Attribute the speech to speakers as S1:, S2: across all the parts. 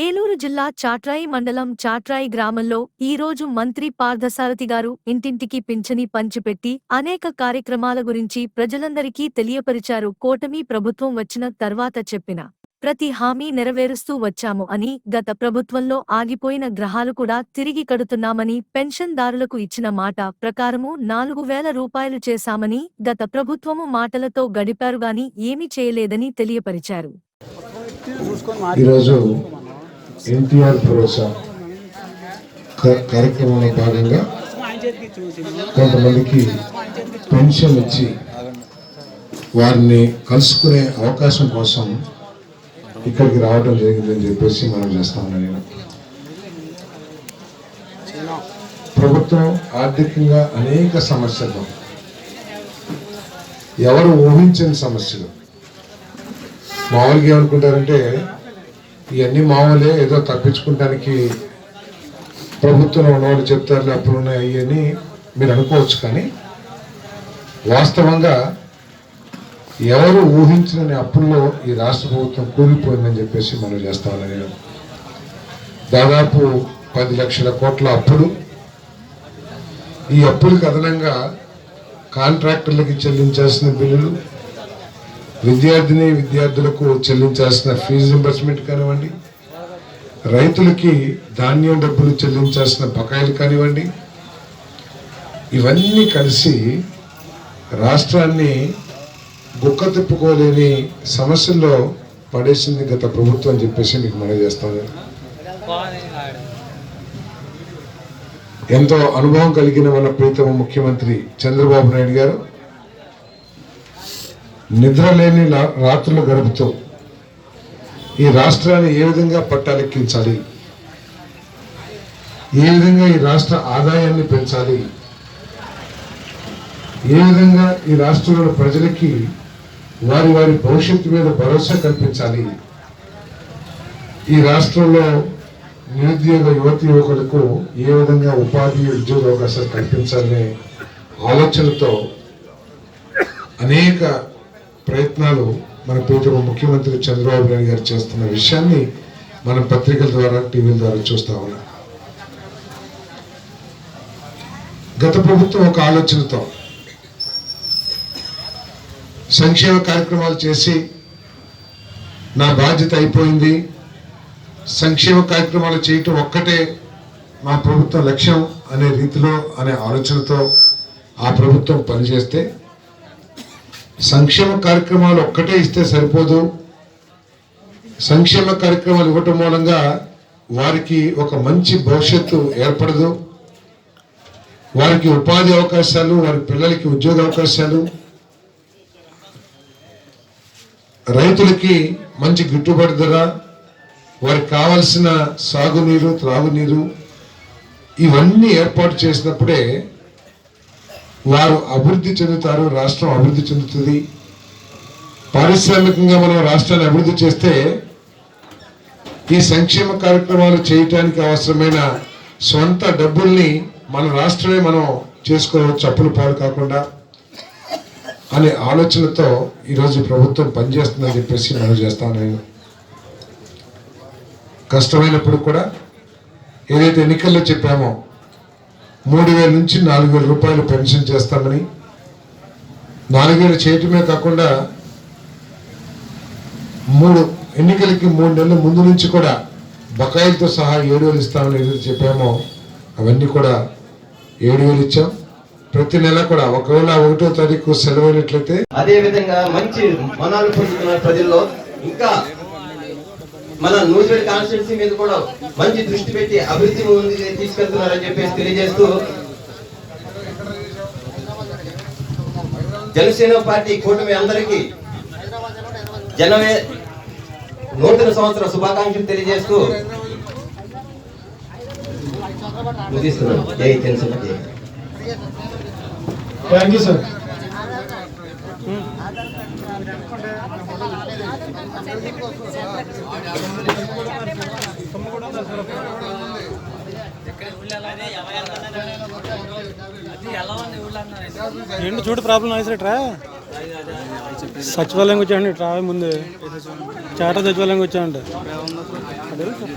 S1: ఏలూరు జిల్లా చాట్రాయి మండలం చాట్రాయి గ్రామంలో ఈ రోజు మంత్రి పార్థసారథి గారు ఇంటింటికి పింఛని పంచిపెట్టి అనేక కార్యక్రమాల గురించి ప్రజలందరికీ తెలియపరిచారు. కూటమి ప్రభుత్వం వచ్చిన తర్వాత చెప్పిన ప్రతి హామీ నెరవేరుస్తూ వచ్చాము అని గత ప్రభుత్వంలో ఆగిపోయిన గ్రహాలు కూడా తిరిగి కడుతున్నామని పెన్షన్దారులకు ఇచ్చిన మాట ప్రకారము నాలుగు వేల రూపాయలు చేశామని గత ప్రభుత్వము మాటలతో గడిపారుగాని ఏమీ చేయలేదని తెలియపరిచారు.
S2: ఈరోజు ఎన్టీఆర్ భరోసా కార్యక్రమంలో భాగంగా కొంతమందికి పెన్షన్ ఇచ్చి వారిని కలుసుకునే అవకాశం కోసం ఇక్కడికి రావడం జరిగిందని చెప్పేసి మనం చేస్తాను నేను. ప్రభుత్వం ఆర్థికంగా అనేక సమస్యలు. ఎవరు ఊహించని సమస్యలు. మామూలుగా ఏమనుకుంటారంటే ఇవన్నీ మామూలే ఏదో తప్పించుకోవడానికి ప్రభుత్వంలో ఉన్నవాళ్ళు చెప్తారు అప్పుడు ఉన్నాయి అని మీరు అనుకోవచ్చు కానీ వాస్తవంగా ఎవరు ఊహించిన అప్పుల్లో ఈ రాష్ట్ర ప్రభుత్వం కూలిపోయిందని చెప్పేసి మనం చేస్తామని నేను దాదాపు పది లక్షల కోట్ల అప్పులు. ఈ అప్పులకు అదనంగా కాంట్రాక్టర్లకి చెల్లించాల్సిన బిల్లులు విద్యార్థిని విద్యార్థులకు చెల్లించాల్సిన ఫీజు రింబర్స్మెంట్ కానివ్వండి రైతులకి ధాన్యం డబ్బులు చెల్లించాల్సిన బకాయిలు కానివ్వండి ఇవన్నీ కలిసి రాష్ట్రాన్ని బుక్క తిప్పుకోలేని సమస్యల్లో పడేసింది గత ప్రభుత్వం అని చెప్పేసి మీకు మనవి చేస్తాను ఎంతో అనుభవం కలిగిన మన ప్రీతమ ముఖ్యమంత్రి చంద్రబాబు నాయుడు గారు నిద్రలేని రాత్రులు గడుపుతూ ఈ రాష్ట్రాన్ని ఏ విధంగా పట్టాలెక్కించాలి? ఏ విధంగా ఈ రాష్ట్ర ఆదాయాన్ని పెంచాలి? ఏ విధంగా ఈ రాష్ట్రంలో ప్రజలకి వారి వారి భవిష్యత్తు మీద భరోసా కల్పించాలి? ఈ రాష్ట్రంలో నిరుద్యోగ యువతి యువకులకు ఏ విధంగా ఉపాధి ఉద్యోగ అవకాశాలు కల్పించాలనే ఆలోచనతో అనేక ప్రయత్నాలు మన ప్రీతమ ముఖ్యమంత్రి చంద్రబాబు నాయుడు గారు చేస్తున్న విషయాన్ని మనం పత్రికల ద్వారా టీవీల ద్వారా చూస్తా ఉన్నాం. గత ప్రభుత్వం ఒక ఆలోచనతో సంక్షేమ కార్యక్రమాలు చేసి నా బాధ్యత అయిపోయింది. సంక్షేమ కార్యక్రమాలు చేయటం ఒక్కటే మా ప్రభుత్వ లక్ష్యం అనే రీతిలో అనే ఆలోచనతో ఆ ప్రభుత్వం పనిచేస్తే సంక్షేమ కార్యక్రమాలు ఒక్కటే ఇస్తే సరిపోదు. సంక్షేమ కార్యక్రమాలు ఇవ్వటం మూలంగా వారికి ఒక మంచి భవిష్యత్తు ఏర్పడదు. వారికి ఉపాధి అవకాశాలు వారి పిల్లలకి ఉద్యోగ అవకాశాలు. రైతులకి మంచి గిట్టుబాటు ధర వారికి కావలసిన సాగునీరు త్రాగునీరు ఇవన్నీ ఏర్పాటు చేసినప్పుడే వారు అభివృద్ధి చెందుతారు రాష్ట్రం అభివృద్ధి చెందుతుంది. పారిశ్రామికంగా మనం రాష్ట్రాన్ని అభివృద్ధి చేస్తే ఈ సంక్షేమ కార్యక్రమాలు చేయటానికి అవసరమైన సొంత డబ్బుల్ని మన రాష్ట్రమే మనం చేసుకోవచ్చు అప్పులు పాలు కాకుండా అనే ఆలోచనతో ఈరోజు ప్రభుత్వం పనిచేస్తుందని చెప్పేసి మనం చేస్తాను నేను. కష్టమైనప్పుడు కూడా ఏదైతే ఎన్నికల్లో చెప్పామో మూడు వేల నుంచి నాలుగు వేల రూపాయలు పెన్షన్ చేస్తామని. నాలుగు వేలు చేయటమే కాకుండా మూడు ఎన్నికలకి మూడు నెలల ముందు నుంచి కూడా బకాయిలతో సహా ఏడు వేలు ఇస్తామని ఏదైతే చెప్పామో అవన్నీ కూడా ఏడు వేలు ఇచ్చాం. ప్రతి నెల కూడా ఒకవేళ ఒకటో తారీఖు సెలవు
S3: అదే విధంగా మంచి మనాలు పొందుతున్న ప్రజల్లో ఇంకా మన నూజివేడ్ కాన్స్టిట్యున్సీ మీద కూడా మంచి దృష్టి పెట్టి అభివృద్ధి ఉంది తీసుకెళ్తున్నారని చెప్పేసి తెలియజేస్తూ జనసేన పార్టీ కూటమి అందరికీ జనవే నూతన సంవత్సర శుభాకాంక్షలు తెలియజేస్తూ ముగిస్తున్నాను. జై జనసేన.
S2: థ్యాంక్ యూ సార్
S4: ఏంటి చూడు ప్రాబ్లం అయిసరేట్రా సచివాలయంకి వచ్చాండి ట్రా ముందు. చాట సచివాలయంకి వచ్చామండి
S5: ఎక్కడ జరుగుతుంది?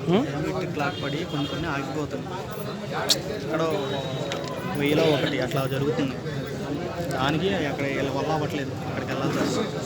S5: ఎలక్ట్రిక్ క్లాక్ పడి కొన్ని కొన్ని ఆగిపోతుంది అక్కడ వెయ్యిలో ఒకటి అట్లా జరుగుతుంది. దానికి అక్కడ వీళ్ళ వల్ల అవ్వట్లేదు. అక్కడికి వెళ్ళాల్సి వస్తుంది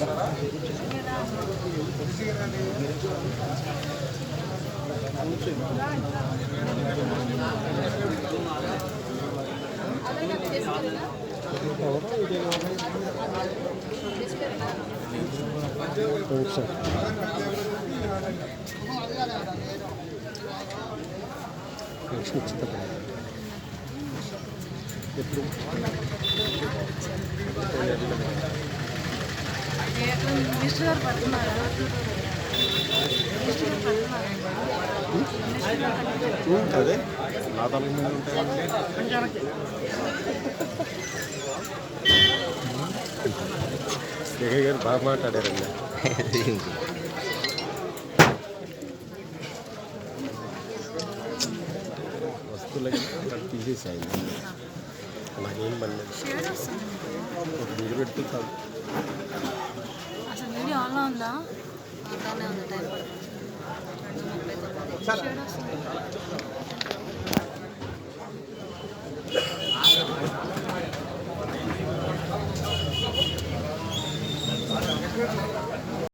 S6: అదే. నా తల మీద ఉంటాయి జగన్ గారు బాగా మాట్లాడారండి. వస్తువులకి తీసేసాయి నాకేం పని లేదు. ఒక వీడియో పెడితే చాలు
S7: అసలు వీడియో ఆన్లో ఉందా ఉంది టైం